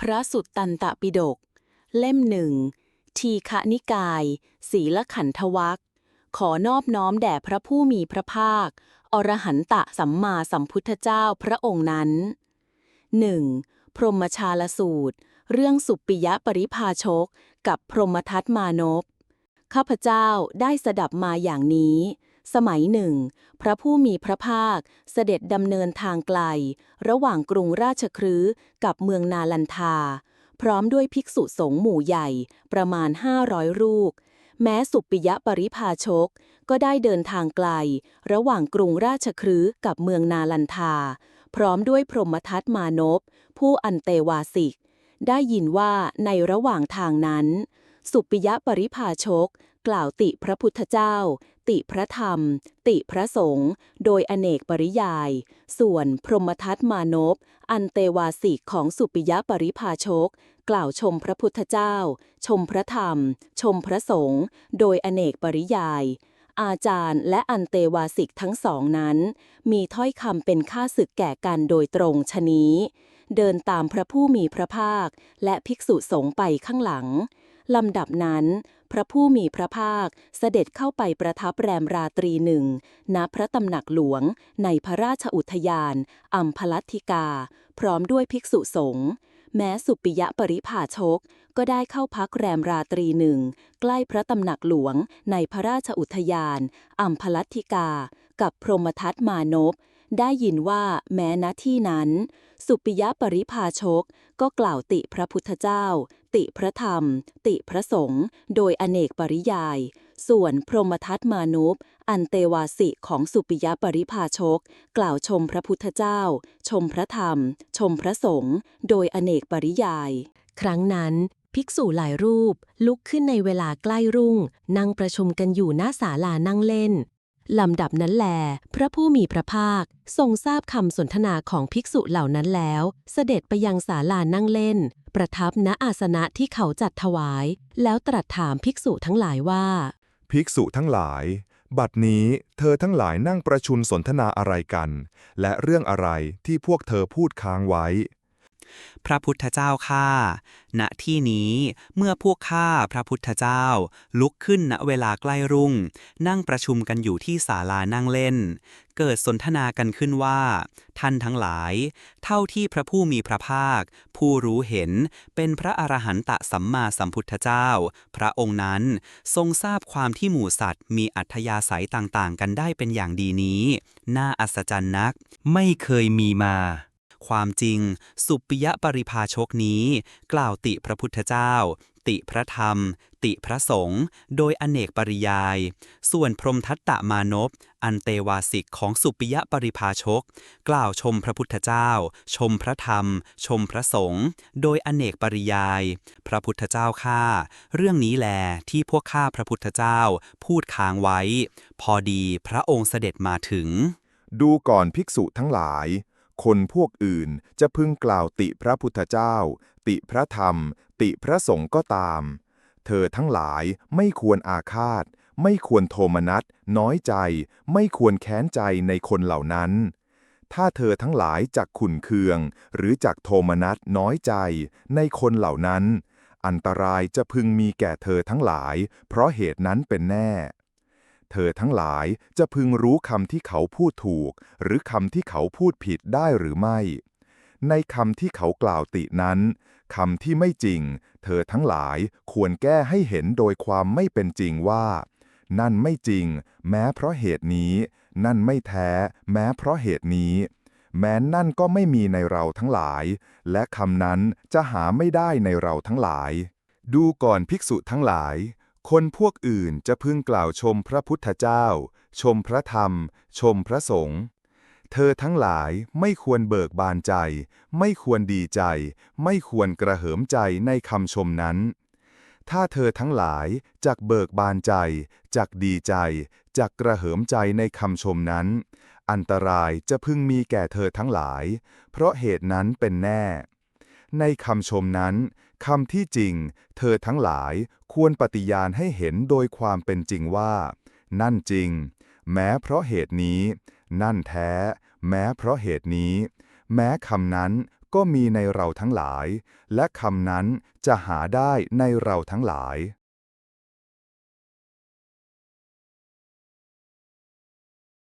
พระสุตตันตปิฎกเล่มหนึ่ง ทีฆนิกาย ศีลขันธวัคขอนอบน้อมแด่พระผู้มีพระภาค อรหันตะสัมมาสัมพุทธเจ้าพระองค์นั้นหนึ่งพรหมชาลสูตร เรื่องสุปปิยะปริภาชก กับพรหมทัตมานพข้าพเจ้าได้สดับมาอย่างนี้ สมัยหนึ่ง พระผู้มีพระภาคเสด็จดำเนินทางไกล ระหว่างกรุงราชครื้กับเมืองนาลันทา พร้อมด้วยภิกษุสงฆ์หมู่ใหญ่ประมาณ 500 รูป แม้สุปิยะปริภาชก ก็ได้เดินทางไกล ระหว่างกรุงราชครื้กับเมืองนาลันทา พร้อมด้วยพรหมทัตมานพ ผู้อันเตวาสิก ได้ยินว่าในระหว่างทางนั้น สุปปิยะปริภาชก กล่าวติพระพุทธเจ้า ติพระธรรม ติพระสงฆ์โดยอเนกปริยาย ส่วนพรหมทัตมานพ อันเตวาสิกของสุปิยะปริภาชก กล่าวชมพระพุทธเจ้า ชมพระธรรม ชมพระสงฆ์โดยอเนกปริยาย อาจารย์และอันเตวาสิกทั้งสองนั้น มีถ้อยคำเป็นค่าศึกแก่กันโดยตรงชะนี้เดินตามพระผู้มีพระภาค และภิกษุสงฆ์ไปข้างหลัง ลำดับนั้น พระผู้มีพระภาคเสด็จเข้าไปประทับแรมราตรีหนึ่ง ณ พระตำหนักหลวง ในพระราชอุทยาน อัมพลัทธิกา พร้อมด้วยภิกษุสงฆ์ แม้สุปิยะปริภาชก ก็ได้เข้าพักแรมราตรีหนึ่ง ใกล้พระตำหนักหลวง ในพระราชอุทยาน อัมพลัทธิกา กับพรหมทัตมานพได้ยินว่าแม้ณที่นั้น สุปปิยะปริภาชกก็กล่าวติพระพุทธเจ้า ติพระธรรม ติพระสงฆ์โดยอเนกปริยาย ส่วนพรหมทัตมานพอันเตวาสิของสุปิยปริภาชก กล่าวชมพระพุทธเจ้า ชมพระธรรม ชมพระสงฆ์โดยอเนกปริยาย ครั้งนั้นภิกษุหลายรูปลุกขึ้นในเวลาใกล้รุ่ง นั่งประชุมกันอยู่หน้าศาลานั่งเล่นลำดับนั้นแล พระผู้มีพระภาค ทรงทราบคำสนทนาของภิกษุเหล่านั้นแล้ว เสด็จไปยังศาลานั่งเล่น ประทับณอาสนะที่เขาจัดถวาย แล้วตรัสถามภิกษุทั้งหลายว่า ภิกษุทั้งหลาย บัดนี้เธอทั้งหลายนั่งประชุมสนทนาอะไรกัน และเรื่องอะไรที่พวกเธอพูดค้างไว้ พระพุทธเจ้าข้าณที่นี้เมื่อพวกข้าพระพุทธเจ้า ลุกขึ้นณเวลาใกล้รุ่ง นั่งประชุมกันอยู่ที่ศาลานั่งเล่น เกิดสนทนากันขึ้นว่า ท่านทั้งหลาย เท่าที่พระผู้มีพระภาค ผู้รู้เห็นเป็นพระอรหันตสัมมาสัมพุทธเจ้า พระองค์นั้นทรงทราบความที่หมู่สัตว์ มีอัธยาศัยต่างๆ กันได้เป็นอย่างดีนี้ น่าอัศจรรย์นัก ไม่เคยมีมา ความจริง สุปิยะปริภาชกนี้ กล่าวติพระพุทธเจ้า ติพระธรรม ติพระสงฆ์โดยอเนกปริยาย ส่วนพรมทัตตมานพอันเตวาสิกของสุปปิยะปริภาชก กล่าวชมพระพุทธเจ้า ชมพระธรรม ชมพระสงฆ์โดยอเนกปริยาย พระพุทธเจ้าข้าเรื่องนี้แลที่พวกข้าพระพุทธเจ้าพูดค้างไว้ พอดีพระองค์เสด็จมาถึง ดูก่อนภิกษุทั้งหลาย คนพวกอื่นจะพึงกล่าวติพระพุทธเจ้า ติพระธรรม ติพระสงฆ์ก็ตาม เธอทั้งหลายไม่ควรอาฆาต ไม่ควรโทมนัส น้อยใจ ไม่ควรแค้นใจในคนเหล่านั้น ถ้าเธอทั้งหลายจักขุนเคือง หรือจักโทมนัสน้อยใจในคนเหล่านั้น อันตรายจะพึงมีแก่เธอทั้งหลาย เพราะเหตุนั้นเป็นแน่ เธอทั้งหลายจะพึงรู้คำที่เขาพูดถูก หรือคำที่เขาพูดผิดได้หรือไม่ ในคำที่เขากล่าวตินั้นคำที่ไม่จริง เธอทั้งหลายควรแก้ให้เห็นโดยความไม่เป็นจริงว่า นั่นไม่จริง แม้เพราะเหตุนี้ นั่นไม่แท้ แม้เพราะเหตุนี้ แม้นั่นก็ไม่มีในเราทั้งหลาย และคำนั้นจะหาไม่ได้ในเราทั้งหลาย ดูก่อนภิกษุทั้งหลาย คนพวกอื่นจะพึงกล่าวชมพระพุทธเจ้า ชมพระธรรม ชมพระสงฆ์ เธอทั้งหลายไม่ควรเบิกบานใจ ไม่ควรดีใจ ไม่ควรกระเหิมใจในคำชมนั้น ถ้าเธอทั้งหลายจักเบิกบานใจ จักดีใจ จักกระเหิมใจในคำชมนั้น อันตรายจะพึงมีแก่เธอทั้งหลาย เพราะเหตุนั้นเป็นแน่ ในคำชมนั้นคำที่จริง เธอทั้งหลายควรปฏิญาณให้เห็นโดยความเป็นจริงว่า นั่นจริง แม้เพราะเหตุนี้ นั่นแท้ แม้เพราะเหตุนี้ แม้คำนั้นก็มีในเราทั้งหลาย และคำนั้นจะหาได้ในเราทั้งหลาย